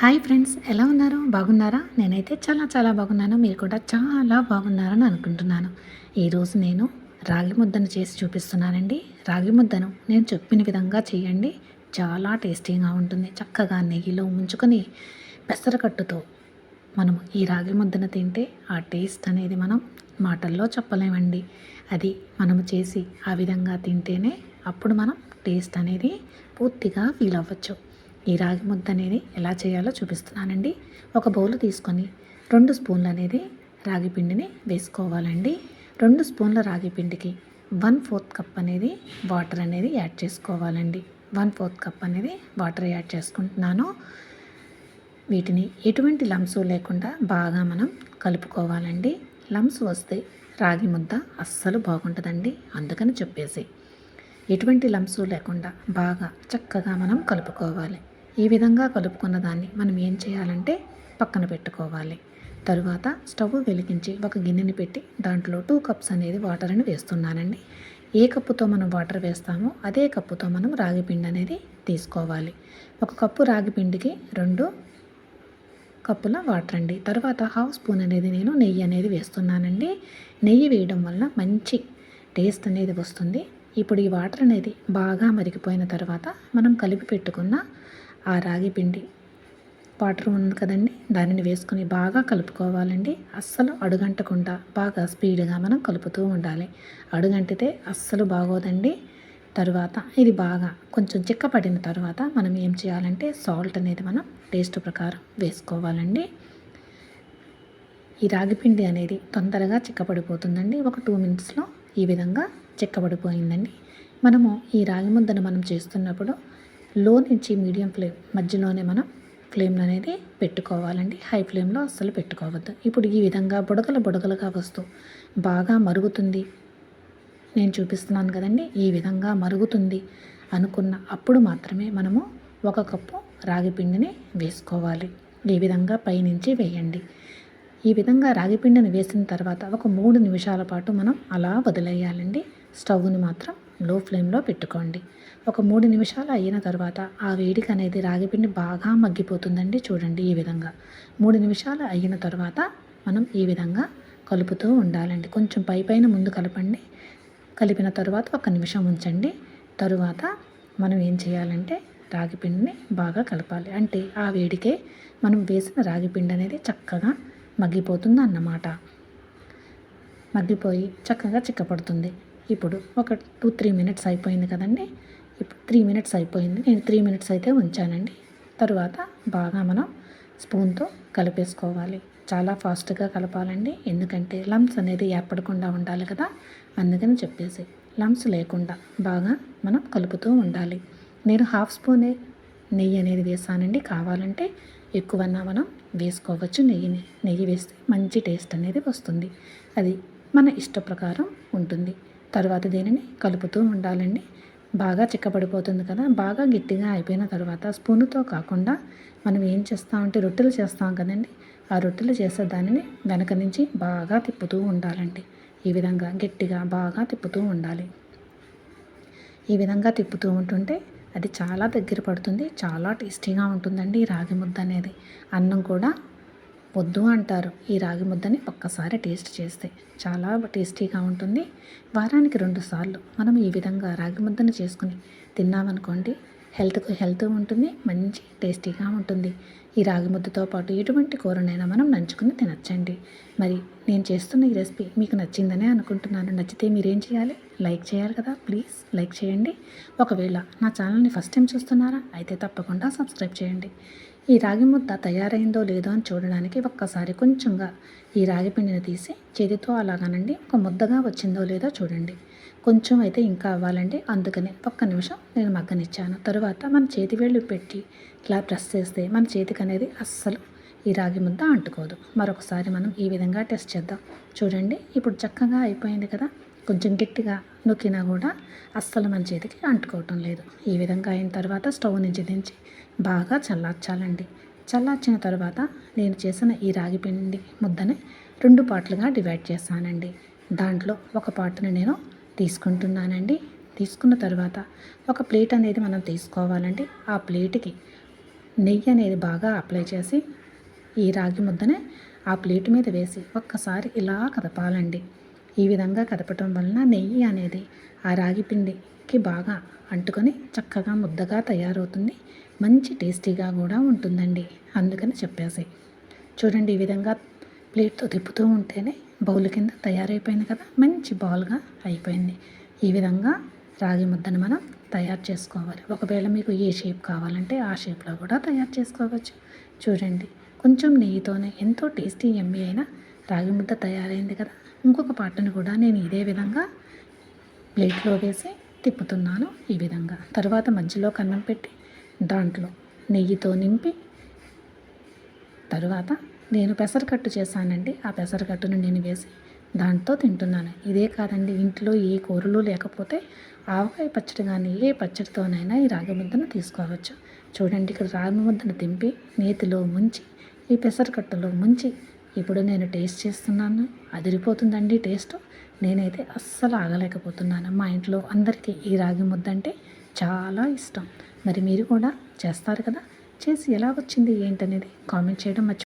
Hi friends ఎలా ఉన్నారు? బాగున్నారా? నేనైతే చాలా చాలా బాగున్నాను. మీరు కూడా చాలా బాగున్నారని అనుకుంటున్నాను. ఈరోజు నేను రాగి ముద్దను చేసి చూపిస్తున్నానండి. రాగి ముద్దను నేను చెప్పిన విధంగా చేయండి. చాలా టేస్టీగా ఉంటుంది. చక్కగా నెయ్యిలో ముంచుకొని పెసరకట్టుతో మనం ఈ రాగి ముద్దను తింటే ఆ టేస్ట్ అనేది మనం మాటల్లో చెప్పలేమండి. అది మనము చేసి ఆ విధంగా తింటేనే అప్పుడు మనం టేస్ట్ అనేది పూర్తిగా ఫీల్ అవ్వచ్చు. ఈ రాగి ముద్ద అనేది ఎలా చేయాలో చూపిస్తున్నానండి. ఒక బౌల్ తీసుకొని రెండు స్పూన్లు అనేది రాగి పిండిని వేసుకోవాలండి. రెండు స్పూన్ల రాగి పిండికి వన్ ఫోర్త్ కప్ అనేది వాటర్ అనేది యాడ్ చేసుకోవాలండి. వన్ ఫోర్త్ కప్ అనేది వాటర్ యాడ్ చేసుకుంటున్నాను. వీటిని ఎటువంటి లంప్స్ లేకుండా బాగా మనం కలుపుకోవాలండి. లంప్స్ వస్తే రాగి ముద్ద అస్సలు బాగుంటుందండి. అందుకని చెప్పేసి ఎటువంటి లంప్స్ లేకుండా బాగా చక్కగా మనం కలుపుకోవాలి. ఈ విధంగా కలుపుకున్న దాన్ని మనం ఏం చేయాలంటే పక్కన పెట్టుకోవాలి. తరువాత స్టవ్ వెలిగించి ఒక గిన్నెని పెట్టి దాంట్లో టూ కప్స్ అనేది వాటర్ని వేస్తున్నానండి. ఏ కప్పుతో మనం వాటర్ వేస్తామో అదే కప్పుతో మనం రాగి పిండి అనేది తీసుకోవాలి. ఒక కప్పు రాగి పిండికి రెండు కప్పుల వాటర్ అండి. తర్వాత హాఫ్ స్పూన్ అనేది నేను నెయ్యి అనేది వేస్తున్నానండి. నెయ్యి వేయడం వల్ల మంచి టేస్ట్ అనేది వస్తుంది. ఇప్పుడు ఈ వాటర్ అనేది బాగా మరిగిపోయిన తర్వాత మనం కలిపి పెట్టుకున్న ఆ రాగి పిండి. వాటర్ ఉంది కదండి దానిని వేసుకొని బాగా కలుపుకోవాలండి. అస్సలు అడుగంటకుండా బాగా స్పీడ్గా మనం కలుపుతూ ఉండాలి. అడుగంటితే అస్సలు బాగోదండి. తర్వాత ఇది బాగా కొంచెం చిక్కపడిన తర్వాత మనం ఏం చేయాలంటే సాల్ట్ అనేది మనం టేస్ట్ ప్రకారం వేసుకోవాలండి. ఈ రాగిపిండి అనేది తొందరగా చిక్కపడిపోతుందండి. ఒక టూ మినిట్స్లో ఈ విధంగా చిక్కబడిపోయిందండి మనము ఈ రాగి ముద్దను మనం చేస్తున్నప్పుడు లో నుంచి మీడియం ఫ్లేమ్ మధ్యలోనే మనం ఫ్లేమ్ అనేది పెట్టుకోవాలండి. హై ఫ్లేమ్లో అస్సలు పెట్టుకోవద్దు. ఇప్పుడు ఈ విధంగా బుడగలు బుడగలుగా వస్తూ బాగా మరుగుతుంది. నేను చూపిస్తున్నాను కదండి ఈ విధంగా మరుగుతుంది అనుకున్న అప్పుడు మాత్రమే మనము ఒక కప్పు రాగి పిండిని వేసుకోవాలి. ఈ విధంగా పైనుంచి వేయండి. ఈ విధంగా రాగి పిండిని వేసిన తర్వాత ఒక మూడు నిమిషాల పాటు మనం అలా వదిలేయాలండి. స్టవ్ని మాత్రం లో ఫ్లేమ్లో పెట్టుకోండి. ఒక మూడు నిమిషాలు అయిన తర్వాత ఆ వేడికి అనేది రాగిపిండి బాగా మగ్గిపోతుందండి చూడండి ఈ విధంగా. మూడు నిమిషాలు అయిన తర్వాత మనం ఈ విధంగా కలుపుతూ ఉండాలండి. కొంచెం పై పైన ముందు కలపండి. కలిపిన తర్వాత ఒక నిమిషం ఉంచండి. తరువాత మనం ఏం చేయాలంటే రాగిపిండిని బాగా కలపాలి. అంటే ఆ వేడికే మనం వేసిన రాగిపిండి అనేది చక్కగా మగ్గిపోతుంది అన్నమాట. మగ్గిపోయి చక్కగా చిక్కపడుతుంది. ఇప్పుడు ఒక టూ త్రీ మినిట్స్ అయిపోయింది కదండి. ఇప్పుడు త్రీ మినిట్స్ అయిపోయింది. నేను త్రీ మినిట్స్ అయితే ఉంచానండి. తరువాత బాగా మనం స్పూన్తో కలిపేసుకోవాలి. చాలా ఫాస్ట్గా కలపాలండి. ఎందుకంటే లంప్స్ అనేది ఏర్పడకుండా ఉండాలి కదా. అందుకని చెప్పేసి లంప్స్ లేకుండా బాగా మనం కలుపుతూ ఉండాలి. నేను హాఫ్ స్పూనే నెయ్యి అనేది వేసానండి. కావాలంటే ఎక్కువన్నా మనం వేసుకోవచ్చు. నెయ్యిని నెయ్యి వేస్తే మంచి టేస్ట్ అనేది వస్తుంది. అది మన ఇష్ట ప్రకారం ఉంటుంది. తర్వాత దీనిని కలుపుతూ ఉండాలండి. బాగా చిక్కబడిపోతుంది కదా బాగా గట్టిగా అయిపోయిన తర్వాత స్పూన్తో కాకుండా మనం ఏం చేస్తామంటే రొట్టెలు చేస్తాం కదండి. ఆ రొట్టెలు చేసే దానిని వెనక నుంచి బాగా తిప్పుతూ ఉండాలండి. ఈ విధంగా గట్టిగా బాగా తిప్పుతూ ఉండాలి. ఈ విధంగా తిప్పుతూ ఉంటుంటే అది చాలా దగ్గర పడుతుంది చాలా టేస్టీగా ఉంటుందండి ఈ రాగి ముద్ద అనేది. అన్నం కూడా వద్దు అంటారు. ఈ రాగి ముద్దని ఒక్కసారి టేస్ట్ చేస్తే చాలా టేస్టీగా ఉంటుంది. వారానికి రెండు సార్లు మనం ఈ విధంగా రాగి ముద్దను చేసుకుని తిన్నామనుకోండి హెల్త్కు హెల్త్ ఉంటుంది మంచి టేస్టీగా ఉంటుంది. ఈ రాగి ముద్దతో పాటు ఎటువంటి కూరనైనా మనం నంచుకుని తినచ్చండి. మరి నేను చేస్తున్న ఈ రెసిపీ మీకు నచ్చిందనే అనుకుంటున్నాను. నచ్చితే మీరేం చేయాలి? లైక్ చేయాలి కదా? ప్లీజ్ లైక్ చేయండి. ఒకవేళ నా ఛానల్ని ఫస్ట్ టైం చూస్తున్నారా అయితే తప్పకుండా సబ్స్క్రైబ్ చేయండి. ఈ రాగి ముద్ద తయారైందో లేదో అని చూడడానికి ఒక్కసారి కొంచెంగా ఈ రాగి పిండిని తీసి చేతితో అలాగనండి ఒక ముద్దగా వచ్చిందో లేదో చూడండి. కొంచెం అయితే ఇంకా అవ్వాలండి. అందుకని ఒక్క నిమిషం నేను మగ్గనిచ్చాను. తరువాత మన చేతి వేళ్ళు పెట్టి ఇలా ప్రెస్ చేస్తే మన చేతికి అనేది అస్సలు ఈ రాగి ముద్ద అంటుకోదు. మరొకసారి మనం ఈ విధంగా టెస్ట్ చేద్దాం. చూడండి ఇప్పుడు చక్కగా అయిపోయింది కదా? కొంచెం గట్టిగా నొక్కినా కూడా అస్సలు మన చేతికి అంటుకోవటం లేదు. ఈ విధంగా అయిన తర్వాత స్టవ్ నుంచి దించి బాగా చల్లార్చాలండి. చల్లార్చిన తర్వాత నేను చేసిన ఈ రాగి పిండి ముద్దని రెండు పార్ట్లుగా డివైడ్ చేస్తానండి. దాంట్లో ఒక పార్ట్ని నేను తీసుకుంటున్నానండి. తీసుకున్న తర్వాత ఒక ప్లేట్ అనేది మనం తీసుకోవాలండి. ఆ ప్లేట్కి నెయ్యి అనేది బాగా అప్లై చేసి ఈ రాగి ముద్దనే ఆ ప్లేట్ మీద వేసి ఒక్కసారి ఇలా కదపాలండి. ఈ విధంగా కదపటం వలన నెయ్యి అనేది ఆ రాగి పిండికి బాగా అంటుకొని చక్కగా ముద్దగా తయారవుతుంది. మంచి టేస్టీగా కూడా ఉంటుందండి. అందుకని చెప్పేసి. చూడండి ఈ విధంగా ప్లేట్తో తిప్పుతూ ఉంటేనే బౌల్ కింద తయారైపోయింది కదా? మంచి బౌల్గా అయిపోయింది. ఈ విధంగా రాగి ముద్దను మనం తయారు చేసుకోవాలి. ఒకవేళ మీకు ఏ షేప్ కావాలంటే ఆ షేప్లో కూడా తయారు చేసుకోవచ్చు. చూడండి కొంచెం నెయ్యితోనే ఎంతో టేస్టీ ఎమ్మి అయిన రాగి ముద్ద తయారైంది కదా? ఇంకొక పాటను కూడా నేను ఇదే విధంగా ప్లేట్లో వేసి తిప్పుతున్నాను ఈ విధంగా. తర్వాత మధ్యలో కన్నం పెట్టి దాంట్లో నెయ్యితో నింపి తరువాత నేను పెసరకట్టు చేశానండి. ఆ పెసరకట్టును నేను వేసి దాంతో తింటున్నాను. ఇదే కాదండి ఇంట్లో ఏ కూరలు లేకపోతే ఆవకాయ పచ్చడి కానీ ఏ పచ్చడితోనైనా ఈ రాగి ముద్దను తీసుకోవచ్చు. చూడండి ఇక్కడ రాగి ముద్దను దింపి నేతిలో ముంచి ఈ పెసరకట్టులో ముంచి ఇప్పుడు నేను టేస్ట్ చేస్తున్నాను. అదిరిపోతుందండి టేస్ట్. నేనైతే అస్సలు ఆగలేకపోతున్నాను. మా ఇంట్లో అందరికీ ఈ రాగి ముద్ద అంటే చాలా ఇష్టం. మరి మీరు కూడా చేస్తారు కదా? చేసి ఎలా వచ్చింది ఏంటనేది కామెంట్ చేయడం మర్చిపో